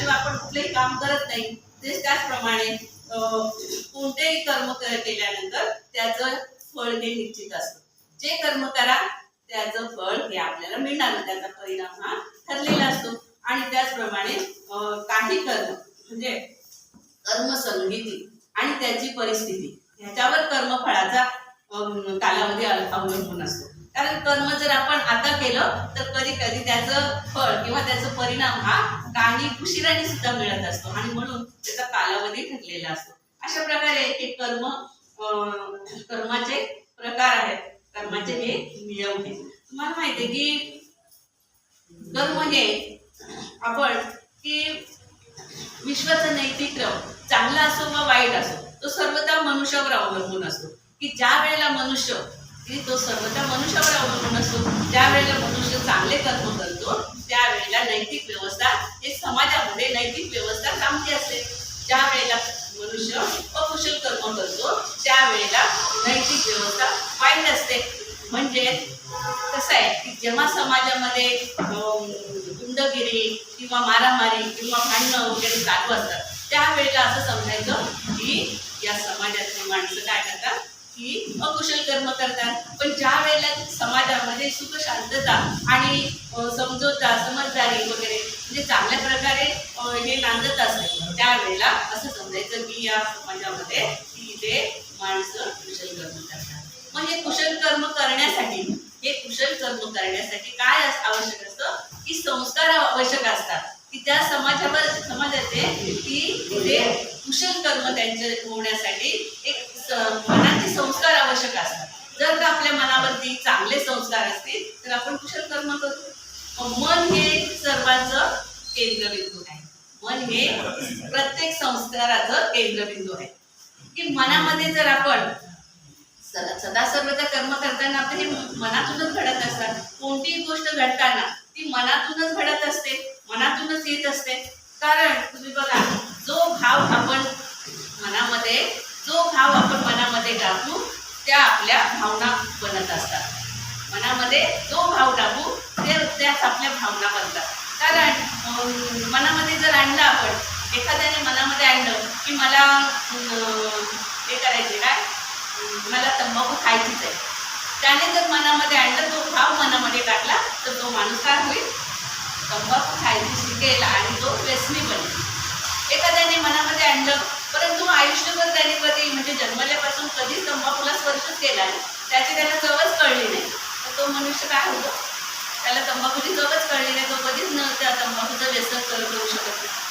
जेव्हा आपण कुठलंही काम करत नाही तेच त्याचप्रमाणे अं, कोणतेही कर्म केल्यानंतर त्याचं फळ हे निश्चित असतं. जे कर्म करा त्याचं फळ हे आपल्याला मिळणार त्याचा परिणाम हा ठरलेला असतो. आणि त्याचप्रमाणे काही कर्म म्हणजे कर्मसंगीती आणि त्याची परिस्थिती ह्याच्यावर कर्मफळाचा कालावधी अवलंबून असतो. कारण कर्म जर आपण आता केलं तर कधी कधी त्याचं फळ किंवा त्याचा परिणाम हा काही उशिराने सुद्धा मिळत असतो. आणि म्हणून त्याचा कालावधी ठरलेला असतो. अशा प्रकारे हे कर्म कर्माचे प्रकार आहेत. कर्माचे हे नियम आहेत. तुम्हाला माहिती आहे की कर्म हे आपण की विश्वाचा नैतिक क्रम चांगला असो वा वाईट असो तो सर्वदा मनुष्यावर अवलंबून असतो. की ज्या वेळेला मनुष्य की तो सर्वता मनुष्यावर अवलंबून असतो. त्यावेळेला मनुष्य चांगले कर्म करतो त्यावेळेला नैतिक व्यवस्था हे समाजामध्ये नैतिक व्यवस्था चांगली असते. ज्या वेळेला मनुष्य अकुशल कर्म करतो त्यावेळेला नैतिक व्यवस्था वाईट असते. म्हणजे कसं आहे की जेव्हा समाजामध्ये गुंडगिरी किंवा मारामारी किंवा भांडणं वगैरे चालू असतात त्यावेळेला असं समजायचं की या समाजातली माणसं काय करतात? की अकुशल कर्म करतात. पण ज्या वेळेला समाजामध्ये सुख शांतता आणि समजोता समजदारी वगैरे म्हणजे चांगल्या प्रकारे हे नांदत असते त्यावेळेला असं समजायचं की या समाजामध्ये की इथे माणसं कुशल कर्म करतात. मग हे कुशल कर्म करण्यासाठी हे कुशल कर्म करण्यासाठी काय आवश्यक असतं? की संस्कार आवश्यक असतात. की त्या समाजावर समाजाचे की तिथे कुशल कर्म त्यांचे होण्यासाठी एक मनाचे संस्कार आवश्यक असतात. जर का आपल्या मनावरती चांगले संस्कार असतील तर आपण कुशल कर्म करतो. मन हे सर्वांचं केंद्रबिंदू आहे. मन हे प्रत्येक संस्काराचं केंद्रबिंदू आहे. की मनामध्ये जर आपण सदा सदा सर्वदा कर्म करताना आपलं हे मनातूनच घडत असतात. कोणतीही गोष्ट घडताना ती मनातूनच घडत असते मनातूनच येत असते. कारण तुम्ही बघा जो भाव आपण मनामध्ये जो भाव आपण मनामध्ये टाकू त्या आपल्या भावना बनत असतात. मनामध्ये जो भाव टाकू ते त्याच आपल्या भावना बनतात. कारण मनामध्ये जर आणलं आपण एखाद्याने मनामध्ये आणलं की मला हे करायचे काय? मला तंबाखू खायचीच आहे. त्याने जर मनामध्ये आणलं तो भाव मनामध्ये टाकला तर तो माणूस काय होईल? तंबाखू खायची शिकेल आणि तो व्यसनी बनेल. एखाद्याने मनामध्ये आणलं परंतु आयुष्यभर त्याने कधी म्हणजे जन्म मनुष्य काय होतं? त्याला तंबाखूची गवच कळली नाही तो कधीच न त्या तंबाखूचं व्यसन करू शकत नाही.